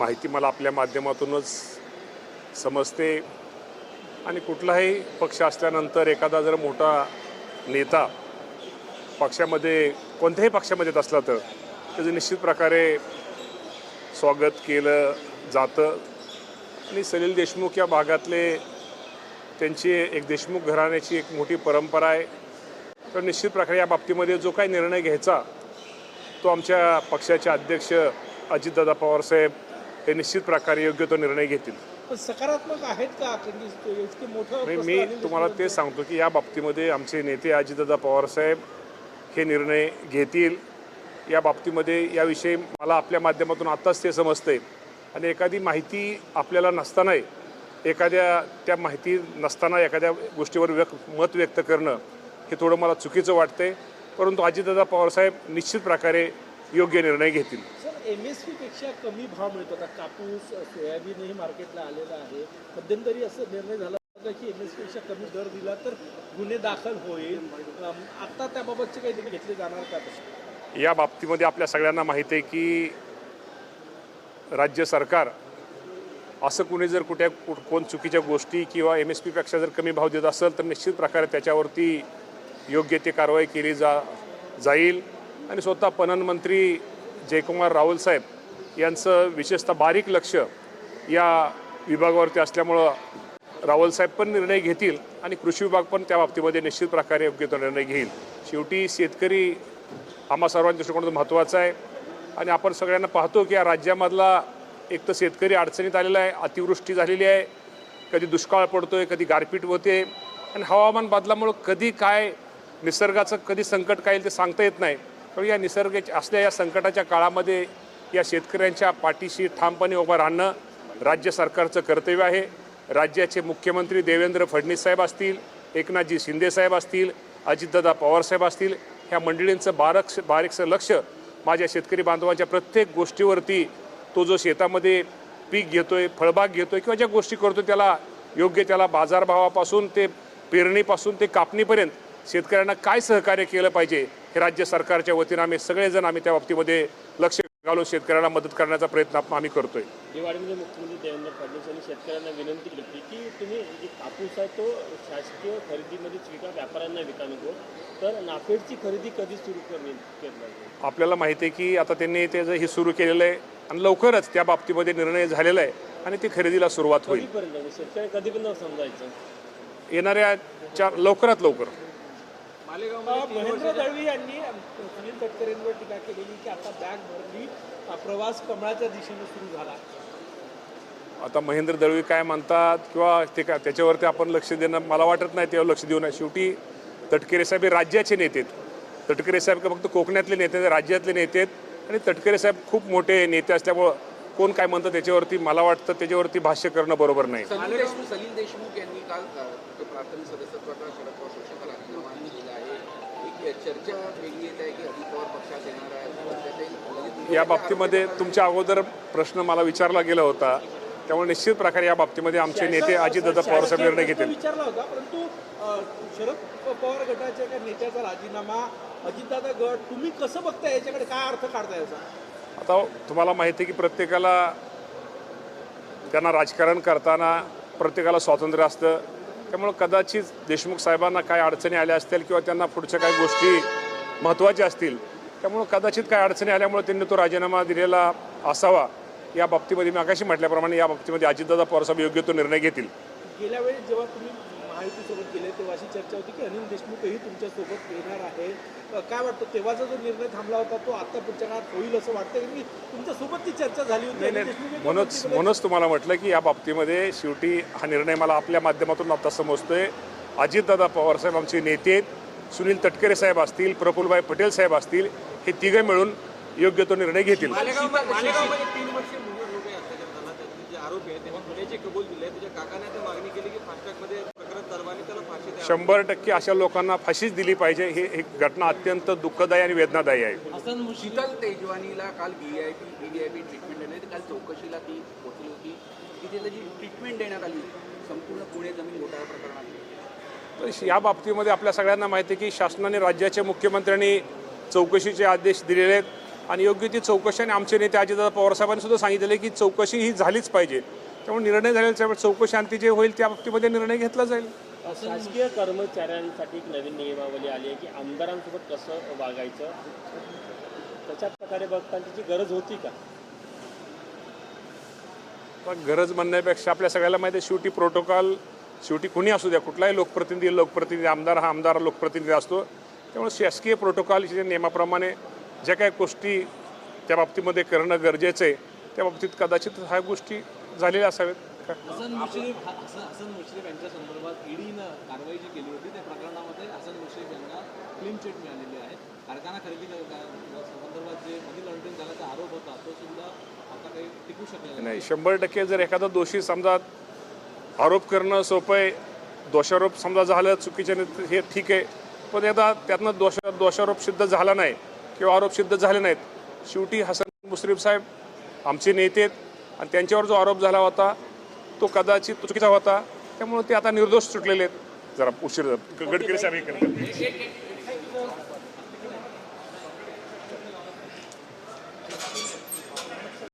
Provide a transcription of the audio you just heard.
माहिती मला आपल्या माध्यमातूनच समजते. आणि कुठलाही पक्ष असल्यानंतर एखादा जर मोठा नेता पक्षामध्ये कोणत्याही पक्षामध्ये येत असला तर त्याचं निश्चित प्रकारे स्वागत केलं जातं. आणि सलील देशमुख या भागातले त्यांची एक देशमुख घराण्याची एक मोठी परंपरा आहे. तर निश्चित प्रकारे या बाबतीमध्ये जो काही निर्णय घ्यायचा तो आमच्या पक्षाचे अध्यक्ष अजितदादा पवारसाहेब हे निश्चित प्रकारे योग्य तो निर्णय घेतील. सकारात्मक आहेत का इतके मोठं मी तुम्हाला ते सांगतो की या बाबतीमध्ये आमचे नेते अजितदादा पवारसाहेब हे निर्णय घेतील. या बाबतीमध्ये याविषयी मला आपल्या माध्यमातून आत्ताच ते समजतंय. आणि एखादी माहिती आपल्याला नसतानाही एखाद्या त्या माहिती नसताना एखाद्या गोष्टीवर व्यक्त मत व्यक्त करणं हे थोडं मला चुकीचं वाटतंय. परंतु अजितदादा पवारसाहेब निश्चित प्रकारे योग्य निर्णय घेतील. एम एस पीपेक्षा कमी भाव मिळतो. आता कापूस सोयाबीनही मार्केटला आलेला आहे. मध्यंतरी असं निर्णय झाला होता की एम एस पीपेक्षा कमी दर दिला तर गुन्हे दाखल होईल. आत्ता आता त्याबाबतचे काही घेतले जाणार का? तसे या बाबतीमध्ये आपल्या सगळ्यांना माहिती आहे की राज्य सरकार असं कुणी जर कुठे कोण चुकीच्या गोष्टी किंवा एम एस पीपेक्षा जर कमी भाव देत असेल तर निश्चित प्रकारे त्याच्यावरती योग्य ती कारवाई केली जा जाईल. आणि स्वतः पणन मंत्री जयकुमार रावल साहेब यांचं विशेषतः बारीक लक्ष या विभागावरती असल्यामुळं रावल साहेब पण निर्णय घेतील आणि कृषी विभाग पण त्या बाबतीमध्ये निश्चित प्रकारे योग्य तो निर्णय घेईल. शेवटी शेतकरी आम्हा सर्वांच्या दृष्टिकोनातून महत्त्वाचा आहे. आणि आपण सगळ्यांना पाहतो की या राज्यामधला एक तर शेतकरी अडचणीत आलेला आहे अतिवृष्टी झालेली आहे कधी दुष्काळ पडतो आहे कधी गारपीट होते. आणि हवामान बदलामुळं कधी काय निसर्गाचं कधी संकट काय येईल ते सांगता येत नाही. पण या निसर्गाच्या असल्या या संकटाच्या काळामध्ये या शेतकऱ्यांच्या पाठीशी ठामपणे उभं राहणं राज्य सरकारचं कर्तव्य आहे. राज्याचे मुख्यमंत्री देवेंद्र फडणवीस साहेब असतील एकनाथजी शिंदे साहेब असतील अजितदादा पवारसाहेब असतील ह्या मंडळींचं बारक्स बारीकसं लक्ष माझ्या शेतकरी बांधवांच्या प्रत्येक गोष्टीवरती तो जो शेतामध्ये पीक घेतो आहे फळबाग घेतो आहे किंवा ज्या गोष्टी करतो त्याला योग्य त्याला बाजारभावापासून ते पेरणीपासून ते कापणीपर्यंत शेतकऱ्यांना काय सहकार्य केलं पाहिजे हे राज्य सरकारच्या वतीनं आम्ही सगळेजण आम्ही त्या बाबतीमध्ये लक्ष घालून शेतकऱ्यांना मदत करण्याचा प्रयत्न आम्ही करतोय. दिवाळीमध्ये मुख्यमंत्री देवेंद्र फडणवीस यांनी शेतकऱ्यांना विनंती केली होती की तुम्ही जे कापूस आहे तो शासकीय खरेदीमध्येच विका व्यापाऱ्यांना विका नको तर नाफेडची खरेदी कधी सुरू करणे आपल्याला माहिती आहे की आता त्यांनी ते हे सुरू केलेलं आहे आणि लवकरच त्या बाबतीमध्ये निर्णय झालेला आहे आणि ती खरेदीला सुरुवात होईल. म्हणजे शेतकरी कधीपर्यंत समजायचं? येणाऱ्या चार लवकरात लवकर. महेंद्र दळवी यांनी सुनील तटकरेंवर टीका केलेली की आता बॅग भरली प्रवास कमळाच्या दिशेने सुरू झाला. आता महेंद्र दळवी काय म्हणतात किंवा ते काय त्याच्यावरती आपण लक्ष देणं मला वाटत नाही तेव्हा लक्ष देऊ नये. शेवटी तटकरे साहेब हे राज्याचे नेते आहेत. तटकरे साहेब का फक्त कोकणातले नेते आहेत, राज्यातले नेते आहेत. आणि तटकरे साहेब खूप मोठे नेते असल्यामुळं कोण काय म्हणतं त्याच्यावरती मला वाटतं त्याच्यावरती भाष्य करणं बरोबर नाही. सलील देशमुख सलील देशमुख यांनी काल प्राथमिक सदस्यत्वाचा शरद पवार पक्षाचा राजीनामा दिला आहे. एक चर्चा वेगळी येत आहे की अजित पवार पक्षात येणार आहे या बाबतीमध्ये तुमच्या अगोदर प्रश्न मला विचारला गेला होता. त्यामुळे निश्चित प्रकारे या बाबतीमध्ये आमचे नेते अजितदादा पवार साहेब निर्णय घेतील. विचारला होता परंतु शरद पवार गटाच्या एका नेत्याचा राजीनामा अजितदादा गट तुम्ही कसं बघताय? याच्याकडे काय अर्थ काढताय याचा आता तुम्हाला माहिती आहे की प्रत्येकाला त्यांना राजकारण करताना प्रत्येकाला स्वातंत्र्य असतं. त्यामुळं कदाचित देशमुख साहेबांना काय अडचणी आल्या असतील किंवा त्यांना पुढच्या काही गोष्टी महत्त्वाच्या असतील. त्यामुळं कदाचित काय अडचणी आल्यामुळे त्यांनी तो राजीनामा दिलेला असावा या बाबतीमध्ये मी आकाशी म्हटल्याप्रमाणे या बाबतीमध्ये अजितदादा पवारसाहेब योग्य तो निर्णय घेतील. गेल्या वेळी जेव्हा तुम्ही महायुतीसोबत गेले तेव्हा अशी चर्चा होती की अनिल देशमुखही तुमच्यासोबत येणार आहे. काय वाटतं तेव्हाचा जो निर्णय थांबला होता तो आता पुढच्या काळात होईल असं वाटतं कारण की तुमच्यासोबत ती चर्चा झाली होती हे म्हणूनच म्हणूनच तुम्हाला म्हटलं की या बाबतीमध्ये शेवटी हा निर्णय मला आपल्या माध्यमातून आता समजतोय. अजितदादा पवारसाहेब आमचे नेते आहेत. सुनील तटकरे साहेब असतील प्रफुल्लभाई पटेल साहेब असतील हे तिघे मिळून योग्य तो निर्णय घेतील. आरोप आहे त्यांनी गुन्ह्याचे कबूल दिले त्याच्या काकाने आता मागणी केली की फास्टॅगमध्ये शंभर टक्के अशा लोकांना फाशीच दिली पाहिजे. ही एक घटना अत्यंत दुःखदायी आणि वेदनादायी आहे. शीतल तेजवानीला काल ट्रीटमेंट देण्यात काल चौकशीला ती पोहोचली होती. तिथे त्याची ट्रीटमेंट देण्यात आली. संपूर्ण पुणे जमीन घोटाळा प्रकरणात. तर या बाबतीमध्ये आपल्या सगळ्यांना माहिती आहे की शासनाने राज्याच्या मुख्यमंत्र्यांनी चौकशीचे आदेश दिलेले आहेत. आणि योग्य ती चौकशी आणि आमचे नेते अजितदादा पवारसाहेबांनी सुद्धा सांगितलेलं आहे की चौकशी ही झालीच पाहिजे. त्यामुळे निर्णय झालेल्या चौकशी अंती जे होईल त्या बाबतीमध्ये निर्णय घेतला जाईल. शासकीय कर्मचाऱ्यांसाठी एक नवीन नियमावली आली आहे की आमदारांसोबत कसं वागायचं? तशा प्रकारे बघताना गरज होती का? पण गरज म्हणण्यापेक्षा आपल्या सगळ्याला माहिती आहे शेवटी प्रोटोकॉल शेवटी कुणी असू द्या कुठलाही लोकप्रतिनिधी लोकप्रतिनिधी आमदार हा आमदार लोकप्रतिनिधी असतो. त्यामुळे शासकीय प्रोटोकॉलच्या नियमाप्रमाणे ज्या काही गोष्टी त्या बाबतीमध्ये करणं गरजेचं आहे त्या बाबतीत कदाचित ह्या गोष्टी झालेल्या असाव्यात का? हसन मुश्रीफ हसन हसन मुश्रीफ यांच्या संदर्भात ईडीनं कारवाई जी केली होती त्या प्रकरणामध्ये हसन मुश्रीफ यांना क्लीन चिट मिळालेली आहे. कारखाना खरेदी संदर्भात जे मनी लॉन्ड्रिंग झाल्याचा आरोप होता तो सुद्धा आता काही टिकू नाही. शंभर टक्के जर एखादा दोषी समजा आरोप करणं सोपं आहे दोषारोप समजा झालं चुकीचे हे ठीक आहे. पण आता त्यातनं दोष दोषारोप सिद्ध झाला नाही किंवा आरोप सिद्ध झाले नाहीत शेवटी हसन मुश्रीफ साहेब आमचे नेते आहेत. आणि त्यांच्यावर जो आरोप झाला होता तो कदाचित चुकीचा होता. त्यामुळे ते आता निर्दोष सुटलेले आहेत. जरा उशीर गडकरी साहेब